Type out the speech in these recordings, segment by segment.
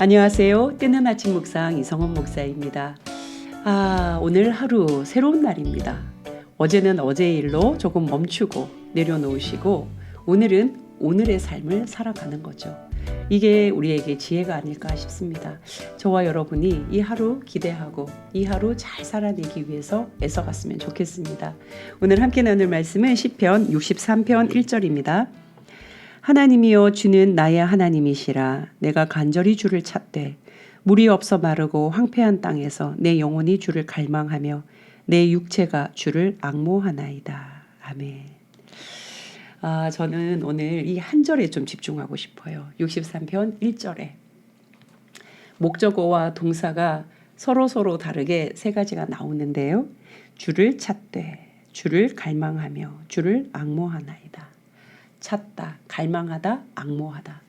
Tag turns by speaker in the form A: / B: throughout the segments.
A: 안녕하세요. 뜨는 아침 묵상 이성원 목사입니다. 아, 오늘 하루 새로운 날입니다. 어제는 어제의 일로 조금 멈추고 내려놓으시고 오늘은 오늘의 삶을 살아가는 거죠. 이게 우리에게 지혜가 아닐까 싶습니다. 저와 여러분이 이 하루 기대하고 이 하루 잘 살아내기 위해서 애써갔으면 좋겠습니다. 오늘 함께 나눌 말씀은 시편 63편 1절입니다. 하나님이여 주는 나의 하나님이시라 내가 간절히 주를 찾되 물이 없어 마르고 황폐한 땅에서 내 영혼이 주를 갈망하며 내 육체가 주를 악모하나이다. 아멘. 아, 저는 오늘 이 한 절에 좀 집중하고 싶어요. 63편 1절에. 목적어와 동사가 서로 서로 다르게 세 가지가 나오는데요. 주를 찾되, 주를 갈망하며, 주를 악모하나이다. 찾다, 갈망하다, 악모하다.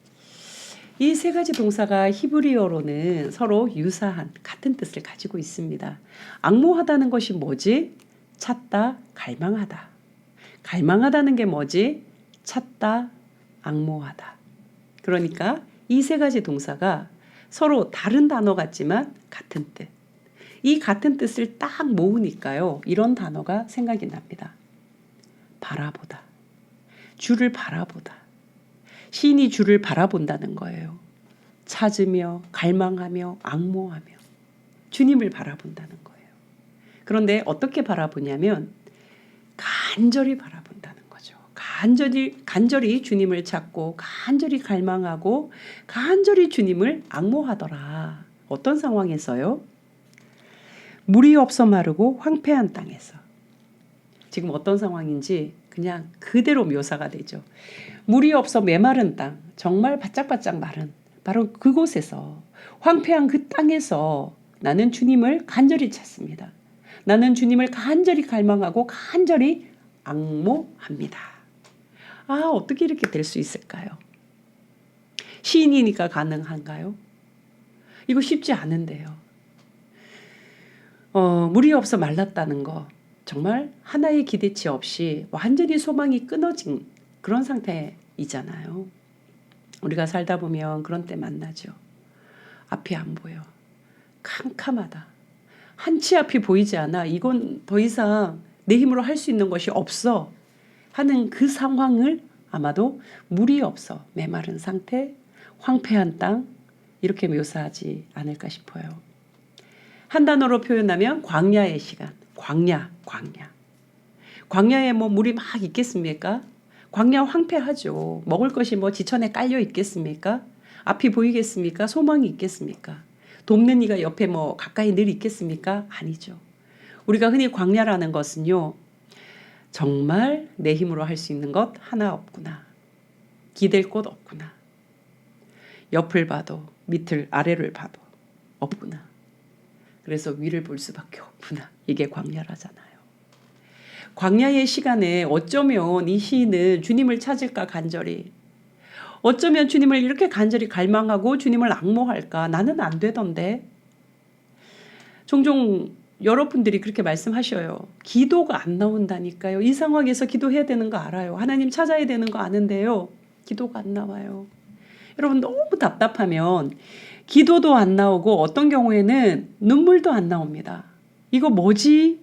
A: 이 세 가지 동사가 히브리어로는 서로 유사한 같은 뜻을 가지고 있습니다. 악모하다는 것이 뭐지? 찾다, 갈망하다. 갈망하다는 게 뭐지? 찾다, 악모하다. 그러니까 이 세 가지 동사가 서로 다른 단어 같지만 같은 뜻. 이 같은 뜻을 딱 모으니까요. 이런 단어가 생각이 납니다. 바라보다. 주를 바라보다. 시인이 주를 바라본다는 거예요. 찾으며, 갈망하며, 악모하며, 주님을 바라본다는 거예요. 그런데 어떻게 바라보냐면, 간절히 바라본다는 거죠. 간절히, 간절히 주님을 찾고, 간절히 갈망하고, 간절히 주님을 악모하더라. 어떤 상황에서요? 물이 없어 마르고 황폐한 땅에서. 지금 어떤 상황인지 그냥 그대로 묘사가 되죠. 물이 없어 메마른 땅, 정말 바짝바짝 마른 바로 그곳에서 황폐한 그 땅에서 나는 주님을 간절히 찾습니다. 나는 주님을 간절히 갈망하고 간절히 악모합니다. 아, 어떻게 이렇게 될 수 있을까요? 시인이니까 가능한가요? 이거 쉽지 않은데요. 어, 물이 없어 말랐다는 거. 정말 하나의 기대치 없이 완전히 소망이 끊어진 그런 상태이잖아요. 우리가 살다 보면 그런 때 만나죠. 앞이 안 보여. 캄캄하다. 한 치 앞이 보이지 않아. 이건 더 이상 내 힘으로 할 수 있는 것이 없어. 하는 그 상황을 아마도 물이 없어. 메마른 상태, 황폐한 땅, 이렇게 묘사하지 않을까 싶어요. 한 단어로 표현하면 광야의 시간. 광야, 광야. 광야에 뭐 물이 막 있겠습니까? 광야 황폐하죠. 먹을 것이 뭐 지천에 깔려 있겠습니까? 앞이 보이겠습니까? 소망이 있겠습니까? 돕는 이가 옆에 뭐 가까이 늘 있겠습니까? 아니죠. 우리가 흔히 광야라는 것은요. 정말 내 힘으로 할 수 있는 것 하나 없구나. 기댈 곳 없구나. 옆을 봐도 밑을 아래를 봐도 없구나. 그래서 위를 볼 수밖에 없구나. 이게 광야라잖아요. 광야의 시간에 어쩌면 이 시인은 주님을 찾을까 간절히 어쩌면 주님을 이렇게 간절히 갈망하고 주님을 악모할까 나는 안 되던데 종종 여러분들이 그렇게 말씀하셔요. 기도가 안 나온다니까요. 이 상황에서 기도해야 되는 거 알아요. 하나님 찾아야 되는 거 아는데요. 기도가 안 나와요. 여러분 너무 답답하면 기도도 안 나오고 어떤 경우에는 눈물도 안 나옵니다. 이거 뭐지?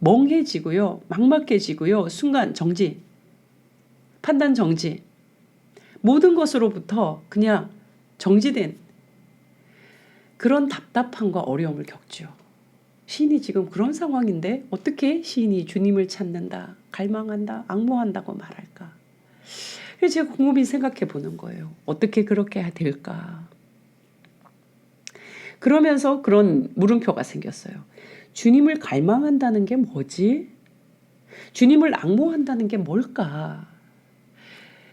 A: 멍해지고요. 막막해지고요. 순간 정지. 판단 정지. 모든 것으로부터 그냥 정지된 그런 답답함과 어려움을 겪죠. 시인이 지금 그런 상황인데 어떻게 시인이 주님을 찾는다, 갈망한다, 악모한다고 말할까? 그래서 제가 곰곰이 생각해 보는 거예요. 어떻게 그렇게 될까? 그러면서 그런 물음표가 생겼어요. 주님을 갈망한다는 게 뭐지? 주님을 악모한다는 게 뭘까?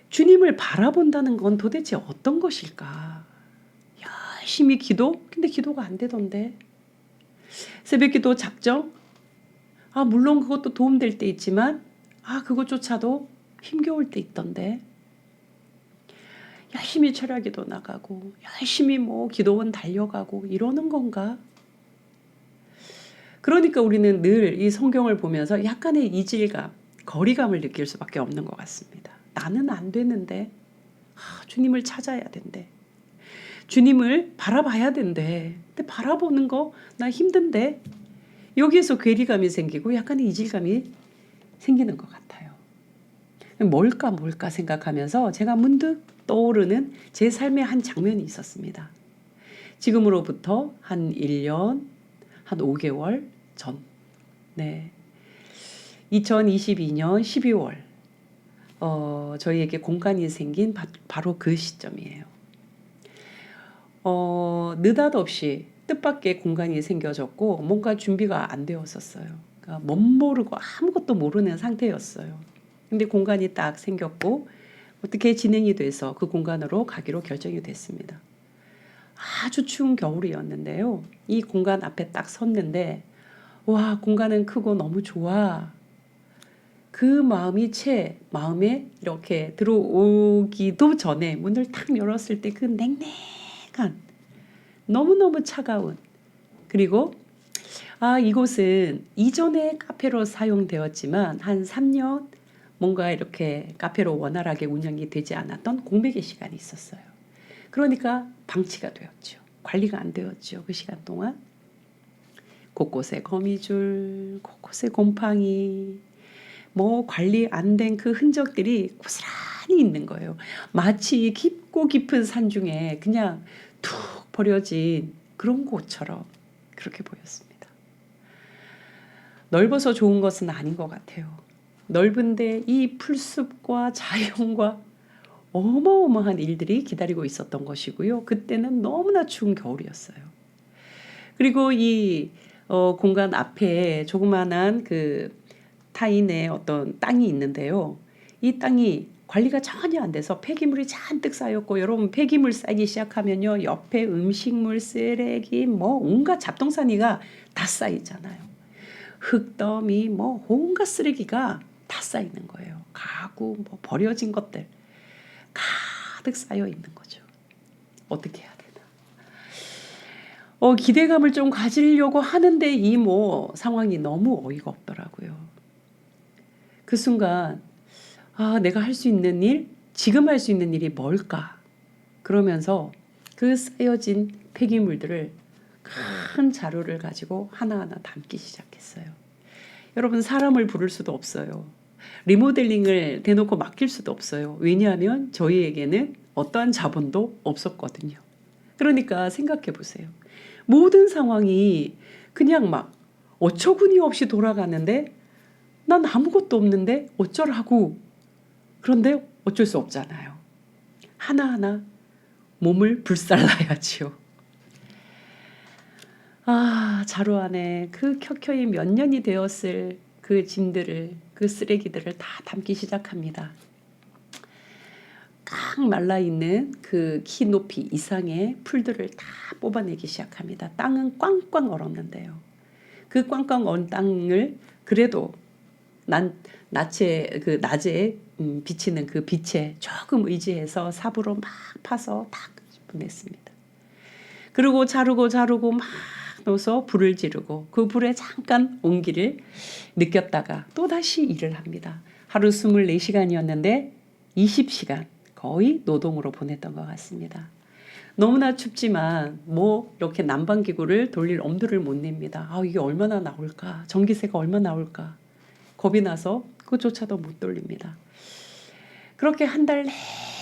A: 주님을 바라본다는 건 도대체 어떤 것일까? 열심히 기도? 근데 기도가 안 되던데. 새벽 기도 작정? 아, 물론 그것도 도움될 때 있지만, 아, 그것조차도 힘겨울 때 있던데. 열심히 철학기도 나가고 열심히 뭐 기도원 달려가고 이러는 건가? 그러니까 우리는 늘 이 성경을 보면서 약간의 이질감, 거리감을 느낄 수밖에 없는 것 같습니다. 나는 안 되는데 아, 주님을 찾아야 된대. 주님을 바라봐야 된대. 근데 바라보는 거 나 힘든데 여기에서 괴리감이 생기고 약간의 이질감이 생기는 것 같아요. 뭘까 뭘까 생각하면서 제가 문득 떠오르는 제 삶의 한 장면이 있었습니다. 지금으로부터 한 1년, 한 5개월 전. 네. 2022년 12월. 어, 저희에게 공간이 생긴 바, 바로 그 시점이에요. 어, 느닷없이 뜻밖의 공간이 생겨졌고 뭔가 준비가 안 되었었어요. 그러니까 못 모르고 아무것도 모르는 상태였어요. 근데 공간이 딱 생겼고 어떻게 진행이 돼서 그 공간으로 가기로 결정이 됐습니다. 아주 추운 겨울이었는데요. 이 공간 앞에 딱 섰는데 와 공간은 크고 너무 좋아. 그 마음이 채 마음에 이렇게 들어오기도 전에 문을 탁 열었을 때 그 냉랭한 너무너무 차가운 그리고 아 이곳은 이전에 카페로 사용되었지만 한 3년 뭔가 이렇게 카페로 원활하게 운영이 되지 않았던 공백의 시간이 있었어요. 그러니까 방치가 되었죠. 관리가 안 되었죠. 그 시간 동안 곳곳에 거미줄, 곳곳에 곰팡이, 뭐 관리 안 된 그 흔적들이 고스란히 있는 거예요. 마치 깊고 깊은 산 중에 그냥 툭 버려진 그런 곳처럼 그렇게 보였습니다. 넓어서 좋은 것은 아닌 것 같아요. 넓은데 이 풀숲과 자연과 어마어마한 일들이 기다리고 있었던 것이고요. 그때는 너무나 추운 겨울이었어요. 그리고 이 어, 공간 앞에 조그만한 그 타인의 어떤 땅이 있는데요. 이 땅이 관리가 전혀 안 돼서 폐기물이 잔뜩 쌓였고 여러분 폐기물 쌓이기 시작하면요 옆에 음식물 쓰레기 뭐 온갖 잡동사니가 다 쌓이잖아요 흙더미 뭐 온갖 쓰레기가 다 쌓이는 거예요 가구 뭐 버려진 것들 가득 쌓여 있는 거죠 어떻게 해야 되나 어 기대감을 좀 가지려고 하는데 이 뭐 상황이 너무 어이가 없더라고요 그 순간 아, 내가 할 수 있는 일, 지금 할 수 있는 일이 뭘까? 그러면서 그 쌓여진 폐기물들을 큰 자루를 가지고 하나하나 담기 시작했어요. 여러분, 사람을 부를 수도 없어요. 리모델링을 대놓고 맡길 수도 없어요. 왜냐하면 저희에게는 어떠한 자본도 없었거든요. 그러니까 생각해 보세요. 모든 상황이 그냥 막 어처구니 없이 돌아가는데 난 아무것도 없는데 어쩌라고 그런데 어쩔 수 없잖아요. 하나하나 몸을 불살라야지요. 아, 자루 안에 그 켜켜이 몇 년이 되었을 그 짐들을, 그 쓰레기들을 다 담기 시작합니다. 깡 말라 있는 그 키 높이 이상의 풀들을 다 뽑아내기 시작합니다. 땅은 꽝꽝 얼었는데요. 그 꽝꽝 얼은 땅을 그래도 난 낮에 그 낮에 음, 비치는 그 빛에 조금 의지해서 삽으로 막 파서 탁 보냈습니다. 그리고 자르고 자르고 막 넣어서 불을 지르고 그 불에 잠깐 온기를 느꼈다가 또 다시 일을 합니다. 하루 24시간이었는데 20시간 거의 노동으로 보냈던 것 같습니다. 너무나 춥지만 뭐 이렇게 난방기구를 돌릴 엄두를 못 냅니다. 아 이게 얼마나 나올까? 전기세가 얼마 나올까? 겁이 나서 그조차도 못 돌립니다. 그렇게 한 달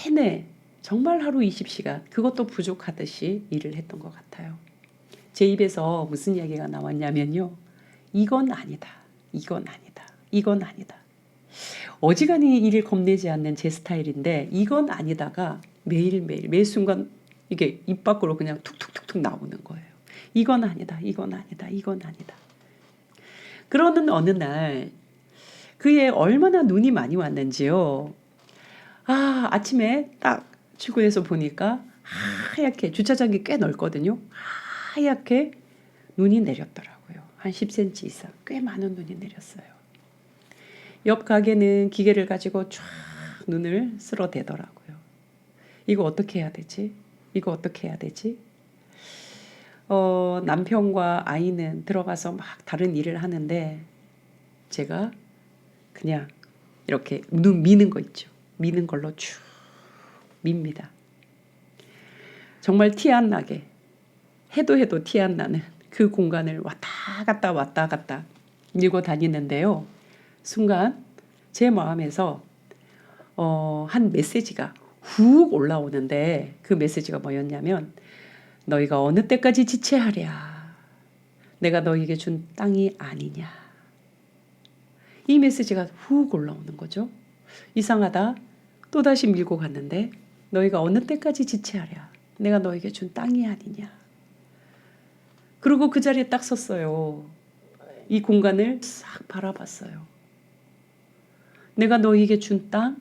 A: 내내 정말 하루 20시간 그것도 부족하듯이 일을 했던 것 같아요. 제 입에서 무슨 이야기가 나왔냐면요. 이건 아니다. 이건 아니다. 이건 아니다. 어지간히 일을 겁내지 않는 제 스타일인데 이건 아니다가 매일매일 매 순간 이게 입 밖으로 그냥 툭툭툭툭 나오는 거예요. 이건 아니다. 이건 아니다. 이건 아니다. 그러는 어느 날 그에 얼마나 눈이 많이 왔는지요. 아, 아침에 딱 출근해서 보니까 하얗게 주차장이 꽤 넓거든요. 하얗게 눈이 내렸더라고요. 한 10cm 이상 꽤 많은 눈이 내렸어요. 옆 가게는 기계를 가지고 쫙 눈을 쓸어대더라고요. 이거 어떻게 해야 되지? 이거 어떻게 해야 되지? 어, 남편과 아이는 들어가서 막 다른 일을 하는데 제가 그냥 이렇게 눈 미는 거 있죠. 미는 걸로 쭉 밉니다. 정말 티 안 나게 해도 해도 티 안 나는 그 공간을 왔다 갔다 왔다 갔다 밀고 다니는데요. 순간 제 마음에서 어, 한 메시지가 훅 올라오는데 그 메시지가 뭐였냐면 너희가 어느 때까지 지체하랴 내가 너희에게 준 땅이 아니냐 이 메시지가 훅 올라오는 거죠. 이상하다. 또다시 밀고 갔는데 너희가 어느 때까지 지체하랴 내가 너에게 준 땅이 아니냐 그리고 그 자리에 딱 섰어요. 이 공간을 싹 바라봤어요. 내가 너에게 준 땅,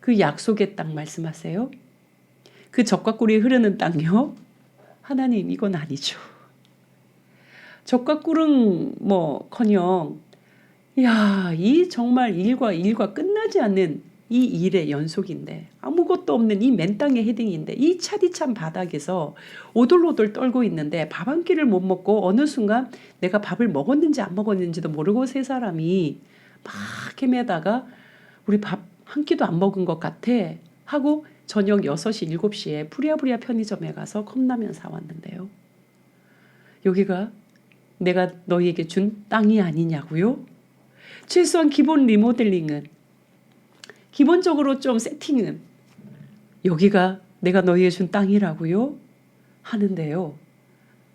A: 그 약속의 땅 말씀하세요? 그 적과 꿀이 흐르는 땅이요? 하나님, 이건 아니죠. 적과 꿀은 뭐,커녕, 야, 이 정말 일과 일과 끝나지 않는 이 일의 연속인데, 아무것도 없는 이 맨 땅의 헤딩인데, 이 차디찬 바닥에서 오돌오돌 떨고 있는데, 밥 한 끼를 못 먹고, 어느 순간 내가 밥을 먹었는지 안 먹었는지도 모르고 세 사람이 막 헤매다가, 우리 밥 한 끼도 안 먹은 것 같아. 하고 저녁 6시, 7시에 부랴부랴 편의점에 가서 컵라면 사왔는데요. 여기가 내가 너희에게 준 땅이 아니냐고요? 최소한 기본 리모델링은 기본적으로 좀 세팅은 여기가 내가 너희에게 준 땅이라고요? 하는데요.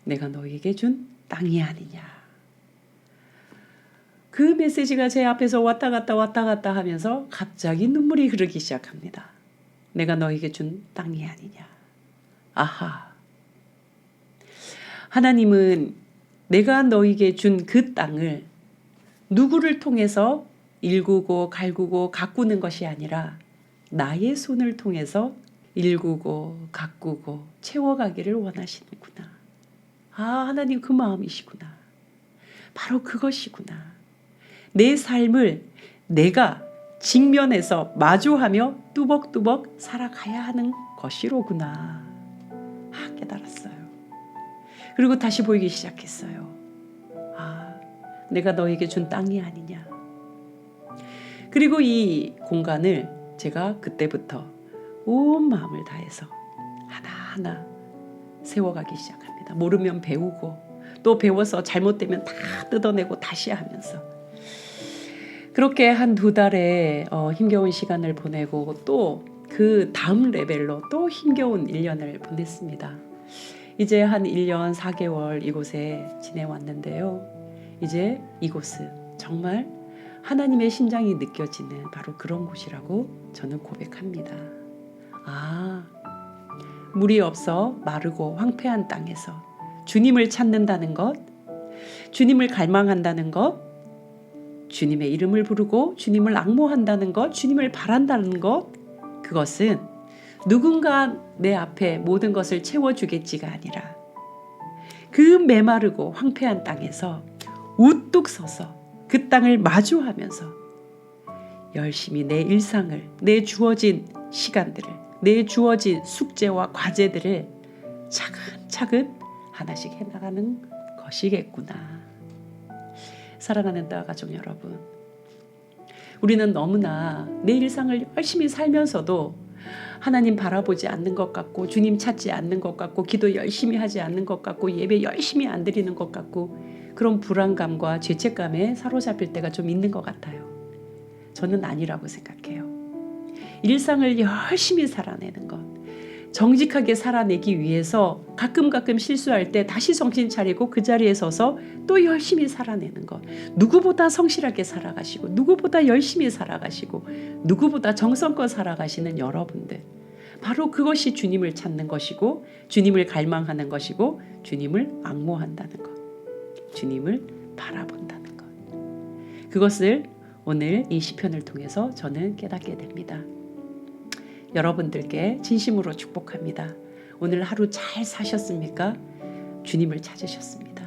A: 내가 너희에게 준 땅이 아니냐. 그 메시지가 제 앞에서 왔다 갔다 왔다 갔다 하면서 갑자기 눈물이 흐르기 시작합니다. 내가 너에게 준 땅이 아니냐. 아하. 하나님은 내가 너에게 준 그 땅을 누구를 통해서 일구고 갈구고 가꾸는 것이 아니라 나의 손을 통해서 일구고 가꾸고 채워가기를 원하시는구나. 아, 하나님 그 마음이시구나. 바로 그것이구나. 내 삶을 내가 직면해서 마주하며 뚜벅뚜벅 살아가야 하는 것이로구나. 아, 깨달았어요. 그리고 다시 보이기 시작했어요. 아, 내가 너에게 준 땅이 아니냐. 그리고 이 공간을 제가 그때부터 온 마음을 다해서 하나하나 세워가기 시작합니다. 모르면 배우고 또 배워서 잘못되면 다 뜯어내고 다시 하면서 그렇게 한 두 달의 어, 힘겨운 시간을 보내고 또 그 다음 레벨로 또 힘겨운 1년을 보냈습니다. 이제 한 1년 4개월 이곳에 지내왔는데요. 이제 이곳은 정말 하나님의 심장이 느껴지는 바로 그런 곳이라고 저는 고백합니다. 아, 물이 없어 마르고 황폐한 땅에서 주님을 찾는다는 것, 주님을 갈망한다는 것, 주님의 이름을 부르고 주님을 악모한다는 것, 주님을 바란다는 것, 그것은 누군가 내 앞에 모든 것을 채워주겠지가 아니라 그 메마르고 황폐한 땅에서 우뚝 서서 그 땅을 마주하면서 열심히 내 일상을, 내 주어진 시간들을, 내 주어진 숙제와 과제들을 차근차근 하나씩 해나가는 것이겠구나. 사랑하는 따 가족 여러분. 우리는 너무나 내 일상을 열심히 살면서도 하나님 바라보지 않는 것 같고 주님 찾지 않는 것 같고 기도 열심히 하지 않는 것 같고 예배 열심히 안 드리는 것 같고 그런 불안감과 죄책감에 사로잡힐 때가 좀 있는 것 같아요. 저는 아니라고 생각해요. 일상을 열심히 살아내는 것, 정직하게 살아내기 위해서 가끔 가끔 실수할 때 다시 정신 차리고 그 자리에 서서 또 열심히 살아내는 것. 누구보다 성실하게 살아가시고 누구보다 열심히 살아가시고 누구보다 정성껏 살아가시는 여러분들. 바로 그것이 주님을 찾는 것이고 주님을 갈망하는 것이고 주님을 악모한다는 것. 주님을 바라본다는 것. 그것을 오늘 이 시편을 통해서 저는 깨닫게 됩니다. 여러분들께 진심으로 축복합니다. 오늘 하루 잘 사셨습니까? 주님을 찾으셨습니다.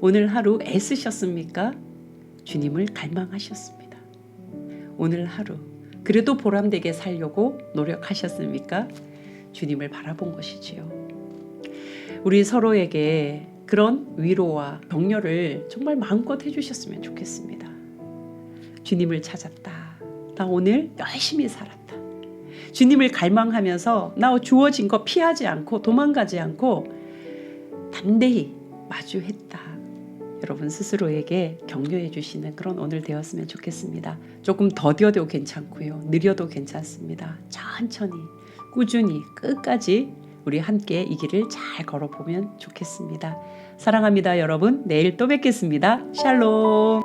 A: 오늘 하루 애쓰셨습니까? 주님을 갈망하셨습니다. 오늘 하루 그래도 보람되게 살려고 노력하셨습니까? 주님을 바라본 것이지요. 우리 서로에게 그런 위로와 격려를 정말 마음껏 해주셨으면 좋겠습니다. 주님을 찾았다. 나 오늘 열심히 살았다. 주님을 갈망하면서 나 주어진 거 피하지 않고 도망가지 않고 담대히 마주했다. 여러분 스스로에게 격려해 주시는 그런 오늘 되었으면 좋겠습니다. 조금 더뎌도 괜찮고요. 느려도 괜찮습니다. 천천히 꾸준히 끝까지 우리 함께 이 길을 잘 걸어보면 좋겠습니다. 사랑합니다, 여러분. 내일 또 뵙겠습니다. 샬롬.